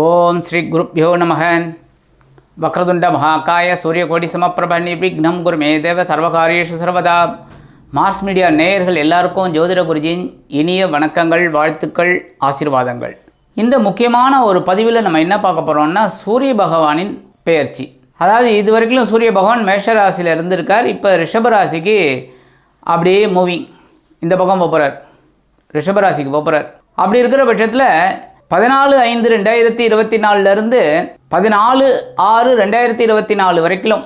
ஓம் ஸ்ரீ குருப்பியோ நமக. வக்ரதுண்ட மகாக்காய சூரியகோடி சமப்பிரப நிர்விக்னம் குருமே தேவ சர்வகாரியேஷு சர்வதா. மார்ஸ் மீடியா நேயர்கள் எல்லாருக்கும் ஜோதிட குருஜியின் இனிய வணக்கங்கள் வாழ்த்துக்கள் ஆசீர்வாதங்கள். இந்த முக்கியமான ஒரு பதிவில் நம்ம என்ன பார்க்க போகிறோம்னா சூரிய பகவானின் பெயர்ச்சி. அதாவது இது வரைக்கும் சூரிய பகவான் மேஷ ராசியில் இருந்திருக்கார். இப்போ ரிஷபராசிக்கு அப்படியே மூவிங் இந்த பக்கம் போகிறார் ரிஷபராசிக்கு போகிறார் அப்படி இருக்கிற பட்சத்தில் பதினாலு ஐந்து ரெண்டாயிரத்தி இருபத்தி நாலுலேருந்து பதினாலு ஆறு ரெண்டாயிரத்தி இருபத்தி நாலு வரைக்கும்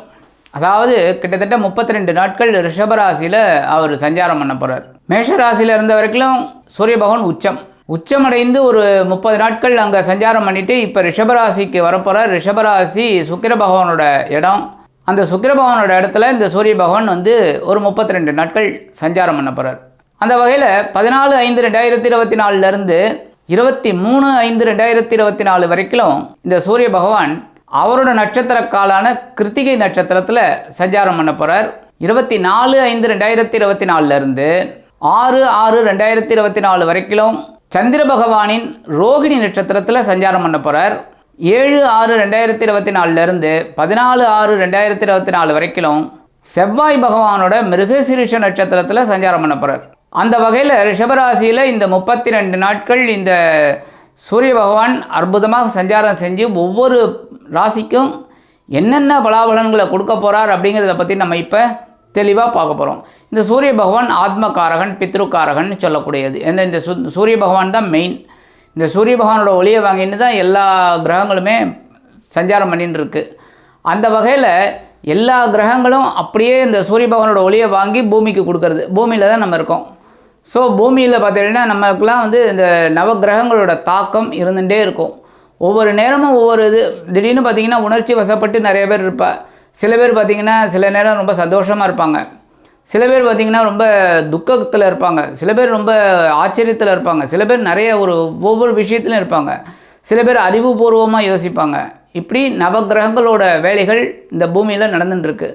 அதாவது கிட்டத்தட்ட முப்பத்தி ரெண்டு நாட்கள் ரிஷபராசியில் அவர் சஞ்சாரம் பண்ண போகிறார் மேஷராசியில் இருந்த வரைக்கும் சூரிய பகவான் உச்சம். உச்சமடைந்து ஒரு முப்பது நாட்கள் அங்கே சஞ்சாரம் பண்ணிவிட்டு இப்போ ரிஷபராசிக்கு வரப்போகிறார் ரிஷபராசி சுக்கிர பகவானோட இடம். அந்த சுக்கிர பகவானோட இடத்துல இந்த சூரிய பகவான் வந்து ஒரு முப்பத்தி ரெண்டு நாட்கள் சஞ்சாரம் பண்ண போகிறார் அந்த வகையில் பதினாலு ஐந்து ரெண்டாயிரத்தி இருபத்தி நாலுலேருந்து இருபத்தி மூணு ஐந்து ரெண்டாயிரத்தி இருபத்தி நாலு வரைக்கும் இந்த சூரிய பகவான் அவரோட நட்சத்திர காலான கிருத்திகை நட்சத்திரத்தில் சஞ்சாரம் பண்ண போகிறார் இருபத்தி நாலு ஐந்து ரெண்டாயிரத்தி இருபத்தி நாலுலேருந்து ஆறு ஆறு ரெண்டாயிரத்தி இருபத்தி நாலு வரைக்கும் சந்திர பகவானின் ரோகிணி நட்சத்திரத்தில் சஞ்சாரம் பண்ண போகிறார் ஏழு ஆறு ரெண்டாயிரத்தி இருபத்தி நாலுலேருந்து பதினாலு ஆறு ரெண்டாயிரத்தி இருபத்தி நாலு வரைக்கும் செவ்வாய் பகவானோட மிருகசீரிஷ நட்சத்திரத்தில் சஞ்சாரம் பண்ண போகிறார் அந்த வகையில் ரிஷபராசியில் இந்த முப்பத்தி ரெண்டு நாட்கள் இந்த சூரிய பகவான் அற்புதமாக சஞ்சாரம் செஞ்சு ஒவ்வொரு ராசிக்கும் என்னென்ன பலாபலன்களை கொடுக்க போகிறார் அப்படிங்கிறத பற்றி நம்ம இப்போ தெளிவாக பார்க்க போகிறோம் இந்த சூரிய பகவான் ஆத்மகாரகன் பித்ருக்காரகன் சொல்லக்கூடியது. எந்த இந்த சு சூரிய பகவான் தான் மெயின் இந்த சூரிய பகவானோட ஒளியை வாங்கின்னு தான் எல்லா கிரகங்களுமே சஞ்சாரம் பண்ணின்னு இருக்குது அந்த வகையில் எல்லா கிரகங்களும் அப்படியே இந்த சூரிய பகவானோட ஒளியை வாங்கி பூமிக்கு கொடுக்கறது. பூமியில் தான் நம்ம இருக்கோம். ஸோ பூமியில் பார்த்தீங்கன்னா நமக்குலாம் வந்து இந்த நவகிரகங்களோட தாக்கம் இருந்துகிட்டே இருக்கும். ஒவ்வொரு நேரமும் ஒவ்வொரு இது திடீர்னு பார்த்திங்கன்னா உணர்ச்சி வசப்பட்டு நிறைய பேர் இருப்பா. சில பேர் பார்த்தீங்கன்னா சில நேரம் ரொம்ப சந்தோஷமாக இருப்பாங்க. சில பேர் பார்த்திங்கன்னா ரொம்ப துக்கத்தில் இருப்பாங்க. சில பேர் ரொம்ப ஆச்சரியத்தில் இருப்பாங்க. சில பேர் நிறைய ஒரு ஒவ்வொரு விஷயத்துலையும் இருப்பாங்க. சில பேர் அறிவுபூர்வமாக யோசிப்பாங்க. இப்படி நவகிரகங்களோட வேலைகள் இந்த பூமியில் நடந்துட்டுருக்கு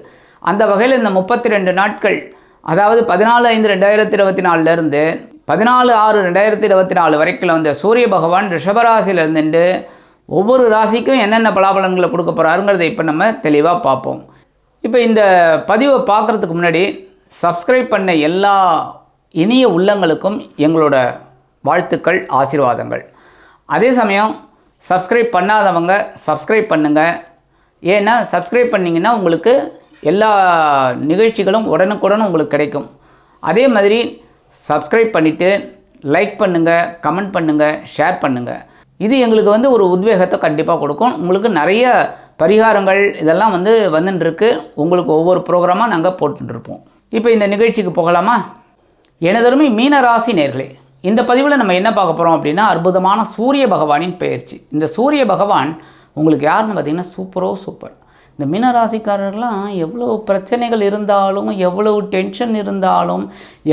அந்த வகையில் இந்த முப்பத்தி ரெண்டு நாட்கள் அதாவது பதினாலு ஐந்து ரெண்டாயிரத்தி இருபத்தி நாலுலேருந்து பதினாலு ஆறு ரெண்டாயிரத்தி இருபத்தி நாலு வரைக்கும் வந்த சூரிய பகவான் ரிஷபராசிலிருந்துட்டு ஒவ்வொரு ராசிக்கும் என்னென்ன பலாபலன்களை கொடுக்க போகிறாருங்கிறத இப்போ நம்ம தெளிவாக பார்ப்போம். இப்போ இந்த பதிவை பார்க்குறதுக்கு முன்னாடி சப்ஸ்கிரைப் பண்ண எல்லா இனிய உள்ளங்களுக்கும் எங்களோட வாழ்த்துக்கள் ஆசீர்வாதங்கள். அதே சமயம் சப்ஸ்கிரைப் பண்ணாதவங்க சப்ஸ்கிரைப் பண்ணுங்கள் ஏன்னா சப்ஸ்கிரைப் பண்ணிங்கன்னா உங்களுக்கு எல்லா நிகழ்ச்சிகளும் உடனுக்குடன் உங்களுக்கு கிடைக்கும். அதே மாதிரி சப்ஸ்கிரைப் பண்ணிவிட்டு லைக் பண்ணுங்கள் கமெண்ட் பண்ணுங்கள் ஷேர் பண்ணுங்கள் இது எங்களுக்கு வந்து ஒரு உத்வேகத்தை கண்டிப்பாக கொடுக்கும். உங்களுக்கு நிறைய பரிகாரங்கள் இதெல்லாம் வந்து வந்துட்டுருக்கு உங்களுக்கு ஒவ்வொரு ப்ரோக்ராமாக நாங்கள் போட்டுருப்போம் இப்போ இந்த நிகழ்ச்சிக்கு போகலாமா? எனதருமை மீன ராசி நேர்களே இந்த பதிவில் நம்ம என்ன பார்க்க போகிறோம் அப்படின்னா அற்புதமான சூரிய பகவானின் பயிற்சி இந்த சூரிய பகவான் உங்களுக்கு யாருன்னு பார்த்தீங்கன்னா சூப்பரோ சூப்பர் இந்த மீன ராசிக்காரர்கள்லாம் எவ்வளோ பிரச்சனைகள் இருந்தாலும் எவ்வளவு டென்ஷன் இருந்தாலும்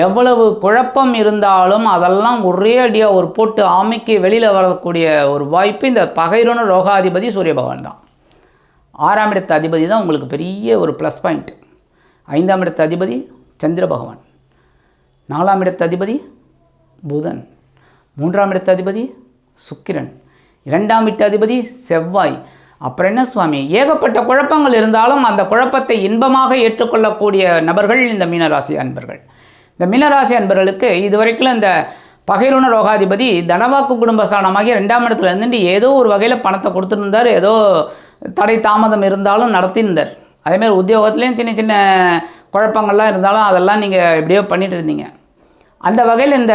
எவ்வளவு குழப்பம் இருந்தாலும் அதெல்லாம் ஒரே அடியாக ஒரு போட்டு ஆமைக்கு வெளியில் வரக்கூடிய ஒரு வாய்ப்பு இந்த பகைரோன ரோகாதிபதி சூரிய பகவான் தான். ஆறாம் இடத்து அதிபதி தான் உங்களுக்கு பெரிய ஒரு ப்ளஸ் பாயிண்ட் ஐந்தாம் இடத்து அதிபதி சந்திர பகவான். நாலாம் இடத்து அதிபதி புதன். மூன்றாம் இடத்து அதிபதி சுக்கிரன். இரண்டாம் வீட்டு அதிபதி செவ்வாய். அப்புறம் என்ன சுவாமி? ஏகப்பட்ட குழப்பங்கள் இருந்தாலும் அந்த குழப்பத்தை இன்பமாக ஏற்றுக்கொள்ளக்கூடிய நபர்கள் இந்த மீனராசி அன்பர்கள். இந்த மீனராசி அன்பர்களுக்கு இதுவரைக்கும் இந்த பகைருண ரோகாதிபதி தனவாக்கு குடும்பஸ்தானமாகிய ரெண்டாம் இடத்துல இருந்துட்டு ஏதோ ஒரு வகையில் பணத்தை கொடுத்துருந்தார். ஏதோ தடை தாமதம் இருந்தாலும் நடத்தியிருந்தார் அதேமாதிரி உத்தியோகத்துலேயும் சின்ன சின்ன குழப்பங்கள்லாம் இருந்தாலும் அதெல்லாம் நீங்கள் எப்படியோ பண்ணிட்டு இருந்தீங்க. அந்த வகையில் இந்த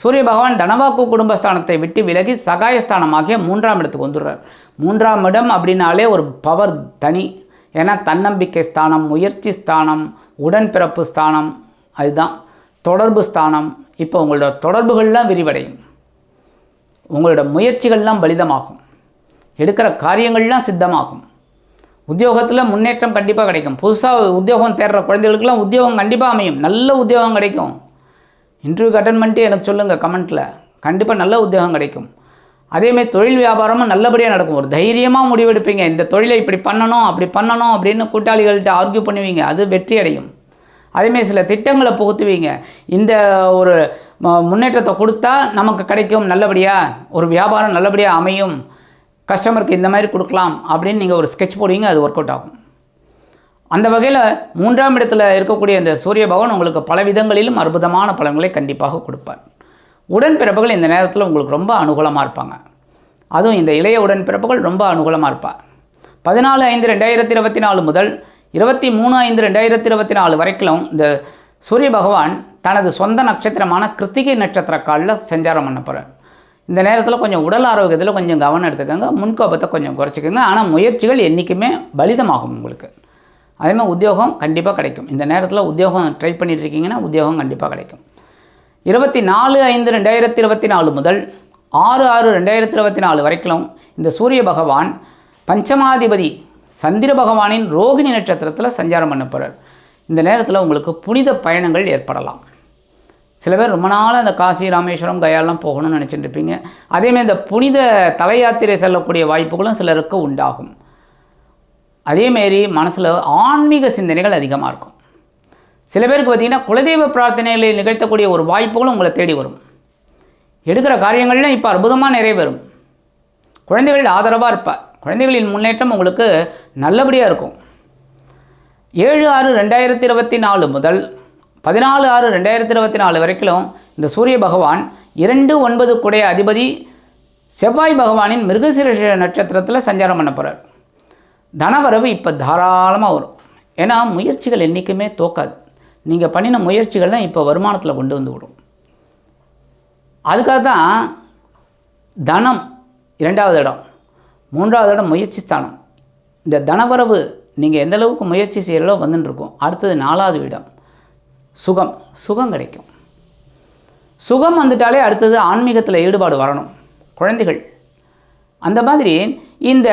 சூரிய பகவான் தனவாக்கு குடும்பஸ்தானத்தை விட்டு விலகி சகாயஸ்தானமாகிய மூன்றாம் இடத்துக்கு வந்துடுறார். மூன்றாம் இடம் அப்படின்னாலே ஒரு பவர் தனி. ஏன்னா தன்னம்பிக்கை ஸ்தானம் முயற்சி ஸ்தானம் உடன்பிறப்பு ஸ்தானம் அதுதான். தொடர்பு ஸ்தானம். இப்போ உங்களோட தொடர்புகள்லாம் விரிவடையும். உங்களோட முயற்சிகள்லாம் பலிதமாகும். எடுக்கிற காரியங்கள்லாம் சித்தமாகும். உத்தியோகத்தில் முன்னேற்றம் கண்டிப்பாக கிடைக்கும். புதுசாக உத்தியோகம் தேடுற குழந்தைகளுக்கெல்லாம் உத்தியோகம் கண்டிப்பாக அமையும். நல்ல உத்தியோகம் கிடைக்கும். இன்டர்வியூக்கு அட்டன் பண்ணிட்டு எனக்கு சொல்லுங்கள் கமெண்ட்டில் கண்டிப்பாக நல்ல உத்தியோகம் கிடைக்கும். அதேமாதிரி தொழில் வியாபாரமும் நல்லபடியாக நடக்கும். ஒரு தைரியமாக முடிவெடுப்பீங்க. இந்த தொழிலை இப்படி பண்ணணும் அப்படி பண்ணணும் அப்படின்னு கூட்டாளிகள்கிட்ட ஆர்கியூ பண்ணுவீங்க. அது வெற்றி அடையும். அதேமாரி சில திட்டங்களை புகுத்துவீங்க. இந்த ஒரு முன்னேற்றத்தை கொடுத்தா நமக்கு கிடைக்கும் நல்லபடியாக ஒரு வியாபாரம் நல்லபடியாக அமையும். கஸ்டமருக்கு இந்த மாதிரி கொடுக்கலாம் அப்படின்னு நீங்கள் ஒரு ஸ்கெட்ச் போடுவீங்க அது ஒர்க் அவுட் ஆகும். அந்த வகையில் மூன்றாம் இடத்துல இருக்கக்கூடிய இந்த சூரிய பகவான் உங்களுக்கு பல விதங்களிலும் அற்புதமான பலன்களை கண்டிப்பாக கொடுப்பார். உடன்பிறப்புகள் இந்த நேரத்தில் உங்களுக்கு ரொம்ப அனுகூலமாக இருப்பாங்க. அதுவும் இந்த இளைய உடன்பிறப்புகள் ரொம்ப அனுகூலமாக இருப்பார். பதினாலு ஐந்து ரெண்டாயிரத்தி இருபத்தி நாலு முதல் இருபத்தி மூணு ஐந்து ரெண்டாயிரத்தி இருபத்தி நாலு வரைக்கும் இந்த சூரிய பகவான் தனது சொந்த நட்சத்திரமான கிருத்திகை நட்சத்திர காலில் சஞ்சாரம் பண்ண போகிறார் இந்த நேரத்தில் கொஞ்சம் உடல் ஆரோக்கியத்தில் கொஞ்சம் கவனம் எடுத்துக்கோங்க முன்கோபத்தை கொஞ்சம் குறைச்சிக்கோங்க. ஆனால் முயற்சிகள் என்றைக்குமே பலிதமாகும் உங்களுக்கு. அதே மாதிரி உத்தியோகம் கண்டிப்பாக கிடைக்கும். இந்த நேரத்தில் உத்தியோகம் ட்ரை பண்ணிட்டு இருக்கீங்கன்னா உத்தியோகம் கண்டிப்பாக கிடைக்கும். இருபத்தி நாலு ஐந்து ரெண்டாயிரத்தி இருபத்தி நாலு முதல் ஆறு ஆறு ரெண்டாயிரத்தி இருபத்தி நாலு வரைக்கும் இந்த சூரிய பகவான் பஞ்சமாதிபதி சந்திர பகவானின் ரோகிணி நட்சத்திரத்தில் சஞ்சாரம் பண்ண போகிறார் இந்த நேரத்தில் உங்களுக்கு புனித பயணங்கள் ஏற்படலாம். சில பேர் ரொம்ப நாளாக இந்த காசி ராமேஸ்வரம் கயாலாம் போகணும்னு நினச்சிட்டு இருப்பீங்க. அதேமாதிரி இந்த புனித தலையாத்திரை செல்லக்கூடிய வாய்ப்புகளும் சிலருக்கு உண்டாகும். அதேமாரி மனசில் ஆன்மீக சிந்தனைகள் அதிகமாக இருக்கும். சில பேருக்கு பார்த்திங்கன்னா குலதெய்வ பிரார்த்தனைகளை நிகழ்த்தக்கூடிய ஒரு வாய்ப்புகளும் உங்களை தேடி வரும். எடுக்கிற காரியங்கள்லாம் இப்போ அற்புதமாக நிறைவேறும். குழந்தைகள் ஆதரவாக இருப்பார். குழந்தைகளின் முன்னேற்றம் உங்களுக்கு நல்லபடியாக இருக்கும். ஏழு ஆறு ரெண்டாயிரத்தி இருபத்தி நாலு முதல் பதினாலு ஆறு ரெண்டாயிரத்தி இருபத்தி நாலு வரைக்கும் இந்த சூரிய பகவான் இரண்டு ஒன்பது குடைய அதிபதி செவ்வாய் பகவானின் மிருகசீரஷ நட்சத்திரத்தில் சஞ்சாரம் பண்ண போகிறார் தனவரவு இப்போ தாராளமாக வரும். ஏன்னா முயற்சிகள் என்றைக்குமே தோக்காது. நீங்கள் பண்ணின முயற்சிகள்லாம் இப்போ வருமானத்தில் கொண்டு வந்து விடும். அதுக்காக தான் தனம் இரண்டாவது இடம் மூன்றாவது இடம் முயற்சி ஸ்தானம். இந்த தனவரவு நீங்கள் எந்த அளவுக்கு முயற்சி செய்கிறளோ வந்துட்டுருக்கும் அடுத்தது நாலாவது இடம் சுகம். சுகம் கிடைக்கும். சுகம் வந்துட்டாலே அடுத்தது ஆன்மீகத்தில் ஈடுபாடு வரணும். குழந்தைகள். அந்த மாதிரி இந்த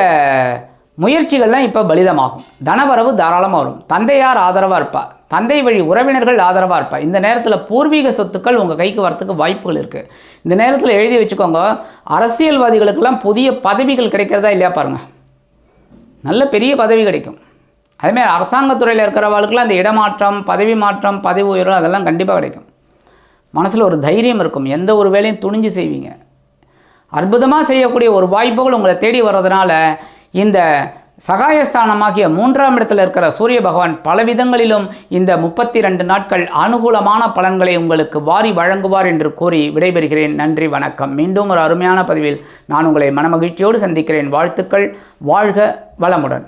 முயற்சிகள்லாம் இப்போ பலிதமாகும். தனவரவு தாராளமாக வரும். தந்தையார் ஆதரவாக இருப்பார் தந்தை வழி உறவினர்கள் ஆதரவாக இருப்பார் இந்த நேரத்தில் பூர்வீக சொத்துக்கள் உங்கள் கைக்கு வரத்துக்கு வாய்ப்புகள் இருக்குது இந்த நேரத்தில் எழுதி வச்சுக்கோங்க. அரசியல்வாதிகளுக்கெல்லாம் புதிய பதவிகள் கிடைக்கிறதா இல்லையா பாருங்கள் நல்ல பெரிய பதவி கிடைக்கும். அதேமாதிரி அரசாங்கத்துறையில் இருக்கிறவர்களுக்கெல்லாம் அந்த இடமாற்றம் பதவி மாற்றம் பதவி உயர்வு அதெல்லாம் கண்டிப்பாக கிடைக்கும். மனசில் ஒரு தைரியம் இருக்கும். எந்த ஒரு வேலையும் துணிஞ்சு செய்வீங்க. அற்புதமாக செய்யக்கூடிய ஒரு வாய்ப்புகள் உங்களை தேடி வர்றதுனால இந்த சகாயஸ்தானமாகிய மூன்றாம் இடத்தில் இருக்கிற சூரிய பகவான் பல விதங்களிலும் இந்த முப்பத்தி ரெண்டு நாட்கள் அனுகூலமான பலன்களை உங்களுக்கு வாரி வழங்குவார் என்று கூறி விடைபெறுகிறேன். நன்றி வணக்கம். மீண்டும் ஒரு அருமையான பதிவில் நான் உங்களை மனமகிழ்ச்சியோடு சந்திக்கிறேன். வாழ்த்துக்கள். வாழ்க வளமுடன்.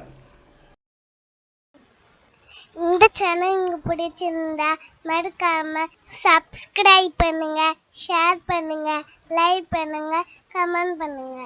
இந்த சேனல் உங்களுக்கு பிடிச்சிருந்தா மறக்காம சப்ஸ்கிரைப் பண்ணுங்க ஷேர் பண்ணுங்க லைக் பண்ணுங்க கமெண்ட் பண்ணுங்க.